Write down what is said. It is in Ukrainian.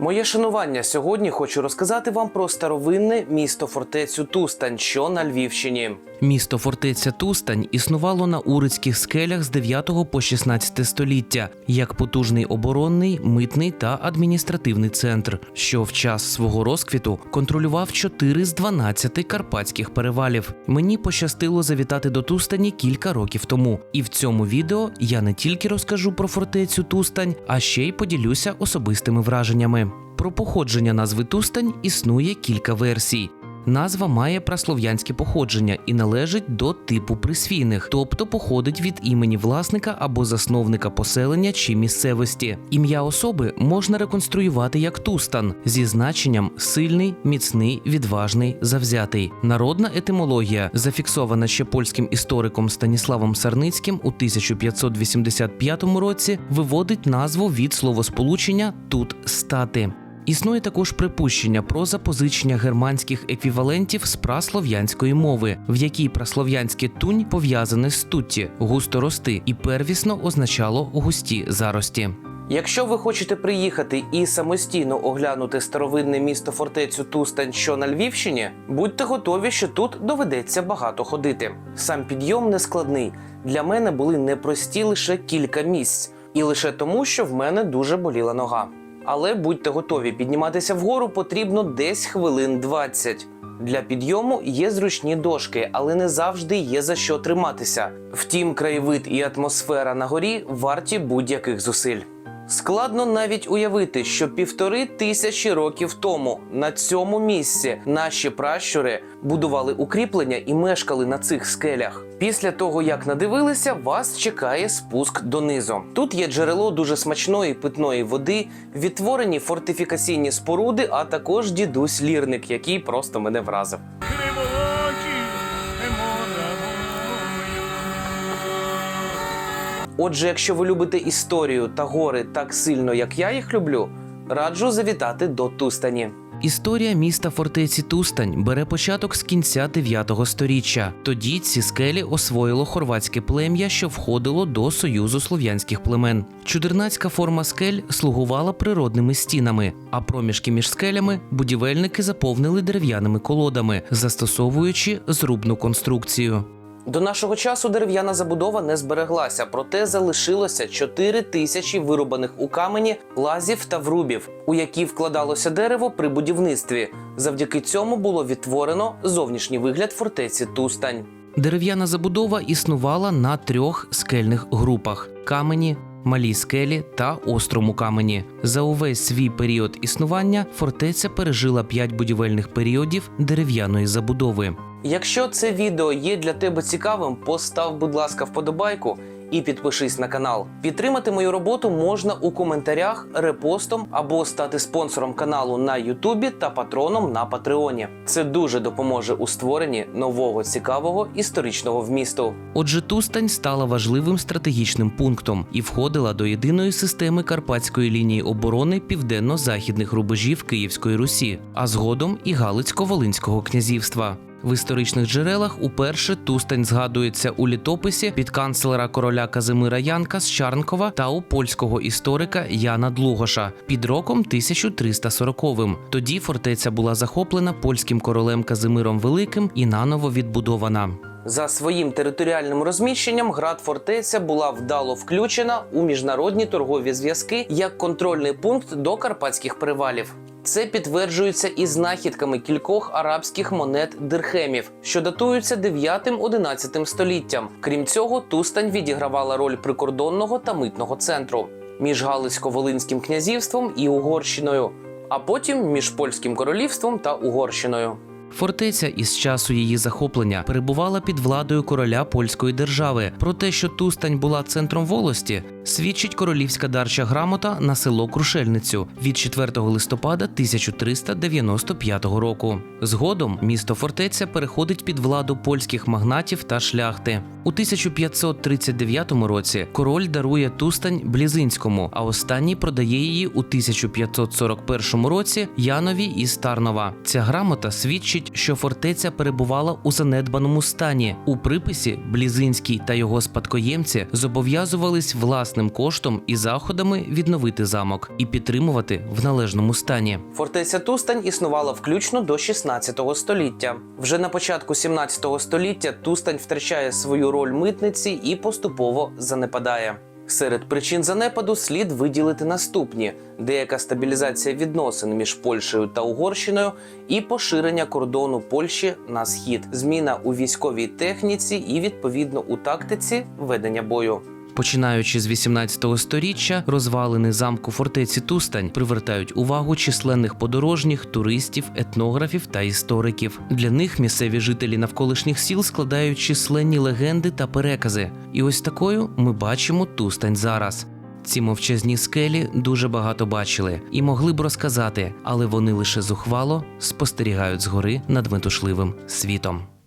Моє шанування сьогодні хочу розказати вам про старовинне місто фортецю Тустань, що на Львівщині. Місто фортеця Тустань існувало на Урицьких скелях з 9 по 16 століття як потужний оборонний, митний та адміністративний центр, що в час свого розквіту контролював 4 з 12 карпатських перевалів. Мені пощастило завітати до Тустані кілька років тому, і в цьому відео я не тільки розкажу про фортецю Тустань, а ще й поділюся особистими враженнями. Про походження назви Тустань існує кілька версій. Назва має праслов'янське походження і належить до типу присвійних, тобто походить від імені власника або засновника поселення чи місцевості. Ім'я особи можна реконструювати як Тустан зі значенням сильний, міцний, відважний, завзятий. Народна етимологія, зафіксована ще польським істориком Станіславом Сарницьким у 1585 році, виводить назву від словосполучення тут стати. Існує також припущення про запозичення германських еквівалентів з праслов'янської мови, в якій праслов'янське тунь пов'язане з тутті густо рости і первісно означало густі зарості. Якщо ви хочете приїхати і самостійно оглянути старовинне місто фортецю Тустань, що на Львівщині, будьте готові, що тут доведеться багато ходити. Сам підйом не складний. Для мене були непрості лише кілька місць, і лише тому, що в мене дуже боліла нога. Але будьте готові, підніматися вгору потрібно десь хвилин 20. Для підйому є зручні дошки, але не завжди є за що триматися. Втім, краєвид і атмосфера на горі варті будь-яких зусиль. Складно навіть уявити, що півтори тисячі років тому на цьому місці наші пращури будували укріплення і мешкали на цих скелях. Після того, як надивилися, вас чекає спуск донизу. Тут є джерело дуже смачної питної води, відтворені фортифікаційні споруди, а також дідусь лірник, який просто мене вразив. Отже, якщо ви любите історію та гори так сильно, як я їх люблю, раджу завітати до Тустані. Історія міста фортеці Тустань бере початок з кінця 9 століття. Тоді ці скелі освоїло хорватське плем'я, що входило до союзу слов'янських племен. Чудернацька форма скель слугувала природними стінами, а проміжки між скелями будівельники заповнили дерев'яними колодами, застосовуючи зрубну конструкцію. До нашого часу дерев'яна забудова не збереглася, проте залишилося 4 тисячі вирубаних у камені лазів та врубів, у які вкладалося дерево при будівництві. Завдяки цьому було відтворено зовнішній вигляд фортеці Тустань. Дерев'яна забудова існувала на трьох скельних групах: камені, малі скелі та острому камені. За увесь свій період існування фортеця пережила п'ять будівельних періодів дерев'яної забудови. Якщо це відео є для тебе цікавим, постав, будь ласка, вподобайку і підпишись на канал. Підтримати мою роботу можна у коментарях, репостом або стати спонсором каналу на Ютубі та патроном на Патреоні. Це дуже допоможе у створенні нового цікавого історичного вмісту. Отже, Тустань стала важливим стратегічним пунктом і входила до єдиної системи карпатської лінії оборони південно-західних рубежів Київської Русі, а згодом і Галицько-Волинського князівства. В історичних джерелах уперше Тустань згадується у літописі під канцлера короля Казимира Янка з Чарнкова та у польського історика Яна Длугоша під роком 1340-м. Тоді фортеця була захоплена польським королем Казимиром Великим і наново відбудована. За своїм територіальним розміщенням град фортеця була вдало включена у міжнародні торгові зв'язки як контрольний пункт до карпатських перевалів. Це підтверджується і знахідками кількох арабських монет дирхемів, що датуються 9-11 століттям. Крім цього, Тустань відігравала роль прикордонного та митного центру між Галицько-Волинським князівством і Угорщиною, а потім між польським королівством та Угорщиною. Фортеця із часу її захоплення перебувала під владою короля польської держави. Про те, що Тустань була центром волості, свідчить королівська дарча грамота на село Крушельницю від 4 листопада 1395 року. Згодом місто фортеця переходить під владу польських магнатів та шляхти. У 1539 році король дарує Тустань Блізинському, а останній продає її у 1541 році Янові із Тарнова. Ця грамота свідчить що фортеця перебувала у занедбаному стані. У приписі Блізинський та його спадкоємці зобов'язувались власним коштом і заходами відновити замок і підтримувати в належному стані. Фортеця Тустань існувала включно до 16 століття. Вже на початку 17 століття Тустань втрачає свою роль митниці і поступово занепадає. Серед причин занепаду слід виділити наступні: деяка стабілізація відносин між Польщею та Угорщиною і поширення кордону Польщі на схід, зміна у військовій техніці і відповідно у тактиці ведення бою. Починаючи з 18 століття, розвалини замку фортеці Тустань привертають увагу численних подорожніх, туристів, етнографів та істориків. Для них місцеві жителі навколишніх сіл складають численні легенди та перекази. І ось такою ми бачимо Тустань зараз. Ці мовчазні скелі дуже багато бачили і могли б розказати, але вони лише зухвало спостерігають згори над метушливим світом.